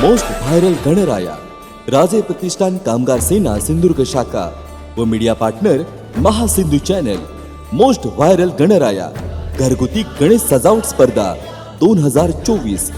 Most viral Ganaraya राजे प्रतिष्ठान कामगार सेना सिंधुदुर्ग शाखा व media partner Mahasindhu channel most viral Ganaraya घरगुती गणेश सजावट स्पर्धा दोन हजार चोवीस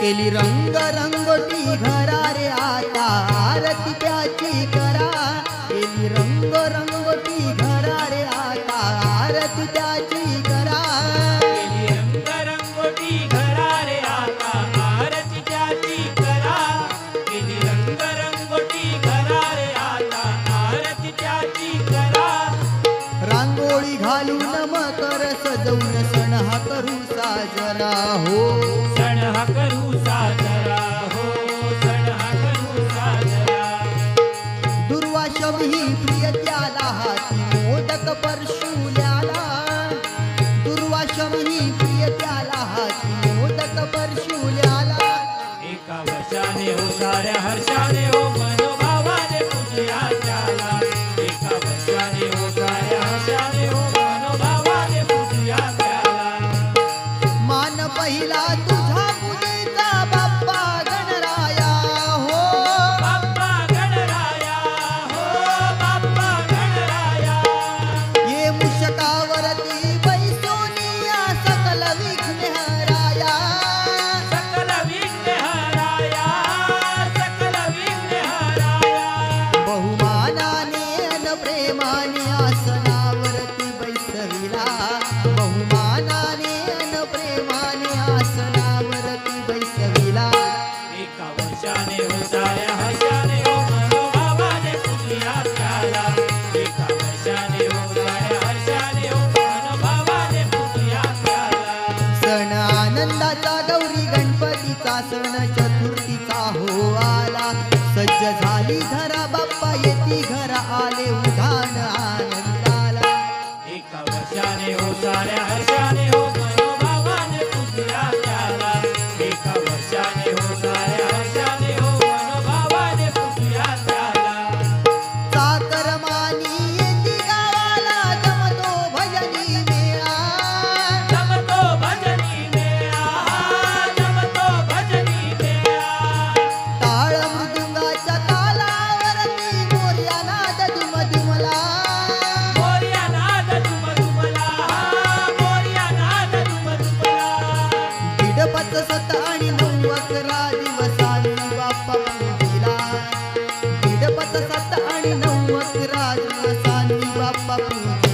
केली रंग रंगोटी घरा रे आता आरती त्याची करा. केली रंग रंगोटी घरा रे आता आरती त्याची करा. केली रंगरंगोटी घरा रे आता आरती त्याची करा. केली रंगरंगोटी घरा रे आता आरती त्याची करा. रांगोळी घालून मकर सजवून सण हा करू साजरा हो. सण हा करू साजरा हो सण हा करू साजरा दुर्वाशम ही प्रिय त्याला हाती मोदक परशुल्याला. दुर्वाशम ही प्रिय त्याला हाती मोदक परशुल्याला. एका वर्षाने हो साऱ्या हर्षाने हो मनोभावाने आनंदाचा गौरी गणपतीचा सण चतुर्थीचा हो आला. सज्ज झाली घरा बाप्पा येती घरा आले उधाण Thank you.